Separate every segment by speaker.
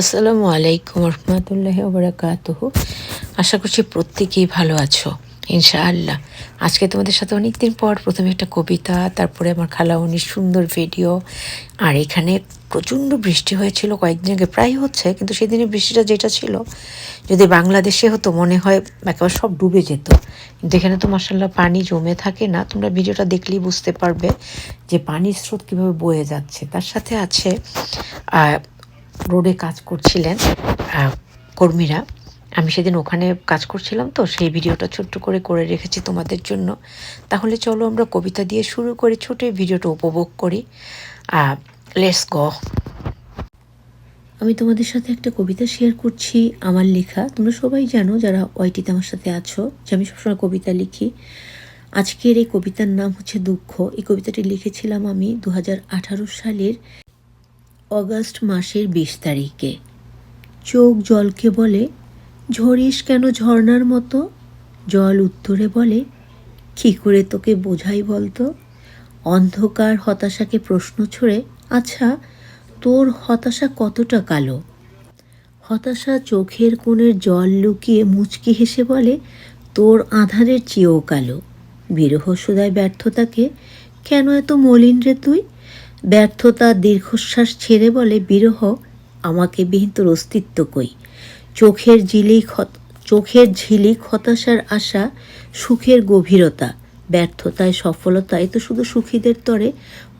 Speaker 1: আসসালামু আলাইকুম রহমতুল্লাহ ওবরাকাতুহ আশা করছি প্রত্যেকেই ভালো আছো, ইনশাআল্লাহ। আজকে তোমাদের সাথে অনেক দিন পর প্রথমে একটা কবিতা, তারপরে আমার খালাউনির সুন্দর ভিডিও, আর এখানে প্রচণ্ড বৃষ্টি হয়েছিল, কয়েকদিন আগে প্রায় হচ্ছে, কিন্তু সেদিনের বৃষ্টিটা যেটা ছিল, যদি বাংলাদেশে হতো মনে হয় একেবারে সব ডুবে যেত। কিন্তু এখানে তো মাসাল্লাহ পানি জমে থাকে না, তোমরা ভিডিওটা দেখলেই বুঝতে পারবে যে পানির স্রোত কীভাবে বয়ে যাচ্ছে। তার সাথে আছে রোডে কাজ করছিলেন কর্মীরা। আমি সেদিন ওখানে কাজ করছিলাম তো, সেই ভিডিওটা ছোট্ট করে করে রেখেছি তোমাদের জন্য। তাহলে চলো আমরা কবিতা দিয়ে শুরু করি ছোট ভিডিওটা উপভোগ করি। লেটস গো আমি তোমাদের সাথে একটা কবিতা শেয়ার করছি, আমার লেখা। তোমরা সবাই জানো, যারা ওয়াইটিতে আমার সাথে আছো, যে আমি সবসময় কবিতা লিখি। আজকের এই কবিতার নাম হচ্ছে দুঃখ। এই কবিতাটি লিখেছিলাম আমি দু হাজার আঠারো সালের অগাস্ট মাসের বিশ তারিখে। চোখ জলকে বলে ঝরিস কেন ঝর্নার মতো? জল উত্তরে বলে, কী করে তোকে বোঝাই বলতো? অন্ধকার হতাশাকে প্রশ্ন ছড়ে আচ্ছা তোর হতাশা কতটা কালো? হতাশা চোখের কোণের জল লুকিয়ে মুচকি হেসে বলে, তোর আধারের চেয়েও কালো। বিরহ ব্যর্থতাকে কেন এত মলিন রে তুই? ব্যর্থতা দীর্ঘশ্বাস ছেড়ে বলে, বিরহ, আমাকে বিহীন তোর অস্তিত্ব কই? চোখের ঝিলি চোখের ঝিলিক হতাশার আশা, সুখের গভীরতা। ব্যর্থতায়, সফলতায় তো শুধু সুখীদের তরে,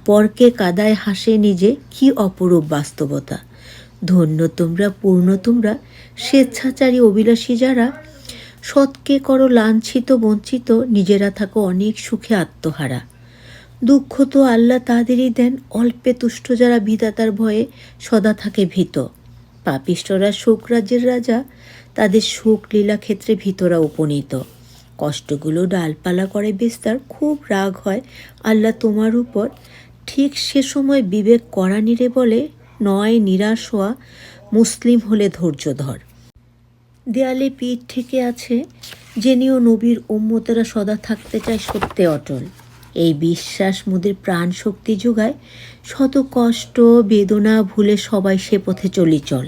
Speaker 1: পরকে কাদায় হাসে নিজে, কি অপরূপ বাস্তবতা? ধন্য তোমরা, পূর্ণ তোমরা, স্বেচ্ছাচারী অভিলাষী যারা, সৎকে করো, লাঞ্ছিত, বঞ্চিত, নিজেরা থাকো অনেক সুখে আত্মহারা। দুঃখ তো আল্লাহ তাদেরই দেন, অল্পে তুষ্ট যারা বিধাতার ভয়ে সদা থাকে ভীত। পাপিষ্টরা সুখ রাজ্যের রাজা, তাদের সুখ লীলা ক্ষেত্রে ভিতরা উপনীত। কষ্টগুলো ডালপালা করে বিস্তার, খুব রাগ হয়। আল্লাহ তোমার উপর ঠিক সে সময় বিবেক করা নিরে বলে, নয় নিরাশ হওয়া মুসলিম হলে ধৈর্য ধর। দেয়ালে পিঠ থেকে আছে জেনেও নবীর উম্মতেরা সদা থাকতে চায় সত্যে অটল। এই বিশ্বাস মোদের প্রাণ শক্তি যোগায়, শত কষ্ট, বেদনা ভুলে সবাই সে পথে চলি চল।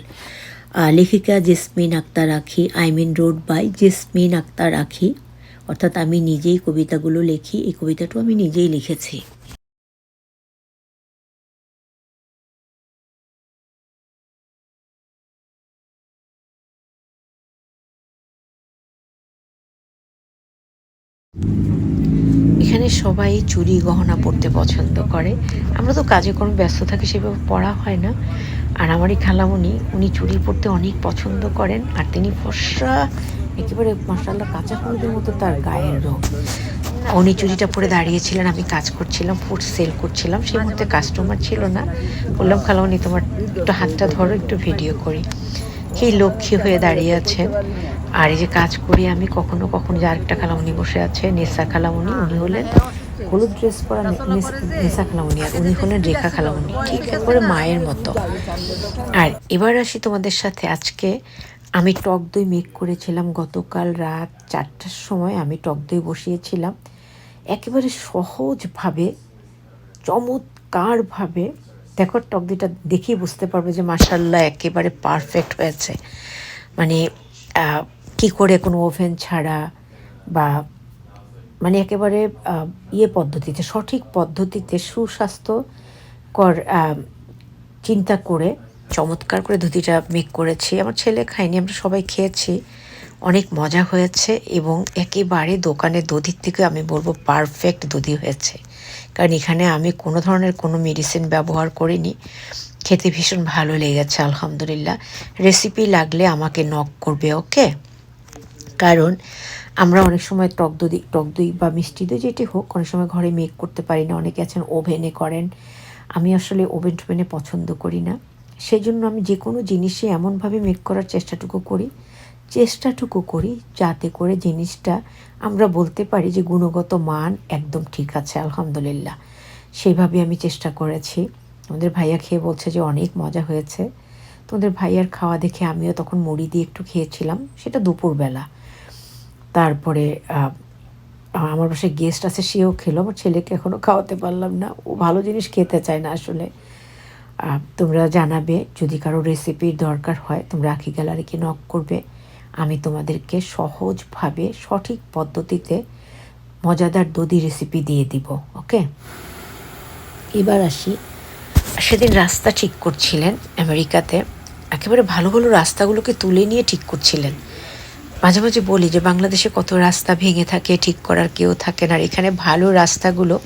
Speaker 1: লেখিকা Jesmin Akter Rakhi I mean wrote by Jesmin Akter Rakhi অর্থাৎ আমি নিজেই কবিতাগুলো লিখি, এই কবিতাটাও আমি নিজেই লিখেছি। এখানে সবাই চুরি গহনা পরতে পছন্দ করে। আমরা তো কাজে কর্মে ব্যস্ত থাকি, সেভাবে পড়া হয় না। আর আমার এই খালামুনি, উনি চুরি পরতে অনেক পছন্দ করেন, আর তিনি ফর্সা, একেবারে মশাল্লা কাঁচা হলুদের মতো তার গায়ের রং। উনি চুরিটা পরে দাঁড়িয়েছিলেন, আমি কাজ করছিলাম, ফুড সেল করছিলাম, সেই মুহূর্তে কাস্টমার ছিল না। বললাম, খালামুনি, তোমার একটু হাতটা ধরো, একটু ভিডিও করি। সেই লক্ষ্মী হয়ে দাঁড়িয়ে আছেন। আর এই যে কাজ করি আমি, কখনো কখনো যে আরেকটা খালামুনি বসে আছে নেসা খালামুনি, উনি হলেন হলুদ ড্রেস পরা নেস- খালামুনি, আর উনি হলেন রেখা খালামুনি, ঠিক করে মায়ের মতো। আর এবার আসি তোমাদের সাথে। আজকে আমি টক দই মেক করেছিলাম। গতকাল রাত চারটার সময় আমি টক দই বসিয়েছিলাম। একেবারে সহজভাবে, চমৎকারভাবে, দেখো টক দইটা দেখেই বুঝতে পারবে যে মাসাল্লাহ একেবারে পারফেক্ট হয়েছে। মানে কি করে কোনো ওভেন ছাড়া বা মানে একেবারে ইয়ে পদ্ধতিতে, সঠিক পদ্ধতিতে সুস্বাস্থ্যকর চিন্তা করে, চমৎকার করে ধুতিটা মেক করেছি। আমার ছেলে খায়নি, আমরা সবাই খেয়েছি, অনেক মজা হয়েছে এবং একেবারে দোকানের দধির থেকে আমি বলব পারফেক্ট দধি হয়েছে। কারণ এখানে আমি কোনো ধরনের কোনো মেডিসিন ব্যবহার করিনি, খেতে ভীষণ ভালো লেগেছে, আলহামদুলিল্লাহ। রেসিপি লাগলে আমাকে নক করবে ওকে কারণ আমরা অনেক সময় টক দই টক দই বা মিষ্টি দই যেটি হোক, অনেক সময় ঘরে মেক করতে পারি না। অনেকে আছেন ওভেনে করেন। আমি আসলে ওভেন টোভেনে পছন্দ করি না। সেই জন্য আমি যে কোনো জিনিসে এমনভাবে মেক করার চেষ্টাটুকু করি চেষ্টাটুকু করি যাতে করে জিনিসটা আমরা বলতে পারি যে গুণগত মান একদম ঠিক আছে, আলহামদুলিল্লাহ। সেইভাবে আমি চেষ্টা করেছি। আমাদের ভাইয়া খেয়ে বলছে যে অনেক মজা হয়েছে। তোমাদের ভাইয়ার খাওয়া দেখে আমিও তখন মুড়ি দিয়ে একটু খেয়েছিলাম। সেটা দুপুরবেলা। তারপরে আমার বাসায় গেস্ট আছে, সেও খেলো, আমার ছেলেকে এখনও খাওয়াতে পারলাম না। ও ভালো জিনিস খেতে চায় না আসলে। তোমরা জানাবে, যদি কারও রেসিপির দরকার হয়, তোমরা আখি গ্যালারিকে নক করবে। আমি তোমাদেরকে সহজভাবে, সঠিক পদ্ধতিতে মজাদার দধি রেসিপি দিয়ে দিব ওকে এবার আসি। সেদিন রাস্তা ঠিক করছিলেন, আমেরিকাতে। একেবারে ভালো ভালো রাস্তাগুলোকে তুলে নিয়ে ঠিক করছিলেন। মাঝে মাঝে বলি যে বাংলাদেশে কত রাস্তা ভেঙে থাকে, ঠিক করার কেউ থাকে না। আর এখানে ভালো রাস্তাগুলো,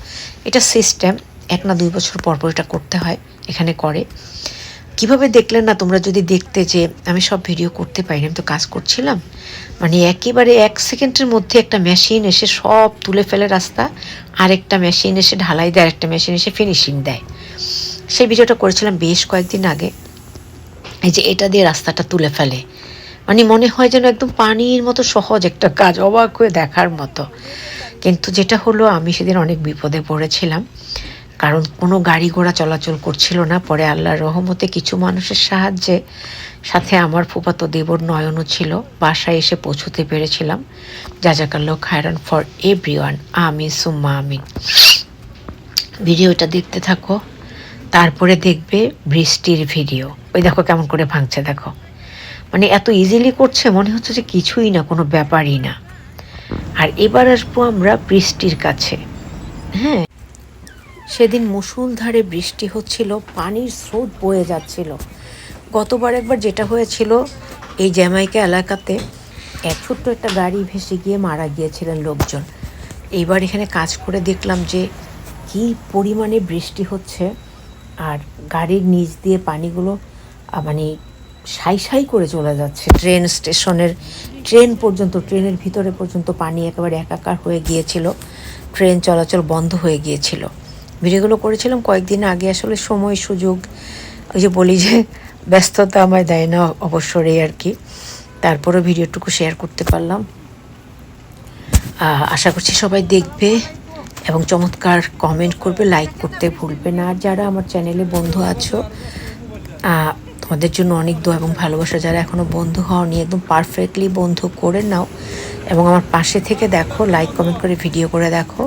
Speaker 1: এটা সিস্টেম এক না দুই বছর পর পর এটা করতে হয়, এখানে করে। কীভাবে দেখলেন না তোমরা যদি দেখতে যে আমি সব ভিডিও করতে পারিনি, আমি তো কাজ করছিলাম? মানে একেবারে এক সেকেন্ডের মধ্যে একটা মেশিন এসে সব তুলে ফেলে রাস্তা, আরেকটা মেশিন এসে ঢালাই দেয়, আরেকটা মেশিন এসে ফিনিশিং দেয়। সেই ভিডিওটা করেছিলাম বেশ কয়েকদিন আগে। এই যে এটা দিয়ে রাস্তাটা তুলে ফেলে। মানে মনে হয় যেন একদম পানির মতো সহজ একটা কাজ, অবাক হয়ে দেখার মতো। কিন্তু যেটা হলো, আমি সেদিন অনেক বিপদে পড়েছিলাম। কারণ কোনো গাড়ি ঘোড়া চলাচল করছিল না। পরে আল্লাহর রহমতে কিছু মানুষের সাহায্যে সাথে আমার ফুপাতো দেবর নয়নও ছিল। বাসায় এসে পৌঁছতে পেরেছিলাম। জাজাকাল্লো খায়রান ফর এভরি ওয়ান আমি সুম্মা আমিন। ভিডিওটা দেখতে থাকো। তারপরে দেখবে বৃষ্টির ভিডিও। ওই দেখো কেমন করে ভাঙছে, দেখো। মানে এত ইজিলি করছে, মনে হচ্ছে যে কিছুই না, কোনো ব্যাপারই না। আর এবার আসব আমরা বৃষ্টির কাছে। হ্যাঁ। সেদিন মুষলধারে বৃষ্টি হচ্ছিল, পানির স্রোত বয়ে যাচ্ছিল। গতবার একবার যেটা হয়েছিল, এই জ্যামাইকা এলাকাতে এক ছোট্ট একটা গাড়ি ভেসে গিয়ে মারা গিয়েছিলেন লোকজন। এইবার এখানে কাজ করে দেখলাম যে, কি পরিমাণে বৃষ্টি হচ্ছে, আর গাড়ির নিচ দিয়ে পানিগুলো মানে সাই সাই করে চলে যাচ্ছে। ট্রেন স্টেশনের, ট্রেন পর্যন্ত, ট্রেনের ভিতরে পর্যন্ত পানি একেবারে একাকার হয়ে গিয়েছিল। ট্রেন চলাচল বন্ধ হয়ে গিয়েছিল। ভিডিওগুলো করেছিলাম কয়েকদিন আগে, আসলে সময়, সুযোগ, ওই যে বলি যে ব্যস্ততা আমায় দেয় না অবসরই আর কি। তারপরেও ভিডিওটুকু শেয়ার করতে পারলাম। আশা করছি সবাই দেখবে এবং চমৎকার কমেন্ট করবে লাইক করতে ভুলবে না। আর যারা আমার চ্যানেলে বন্ধু আছো তোমাদের জন্য অনেক দোয়া এবং ভালোবাসা যারা এখনও বন্ধু হওনি, একদম পারফেক্টলি বন্ধু করে নাও এবং আমার পাশে থেকে দেখো লাইক কমেন্ট করে ভিডিও করে দেখো।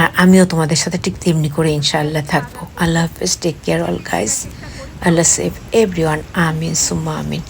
Speaker 1: আর আমিও তোমাদের সাথে ঠিক তেমনি করে ইনশাআল্লাহ থাকব। আল্লাহ হাফিজ টেক কেয়ার অল গাইজ আল্লাহ সেভ এভরি ওয়ান আমিন, সুম্মা আমিন।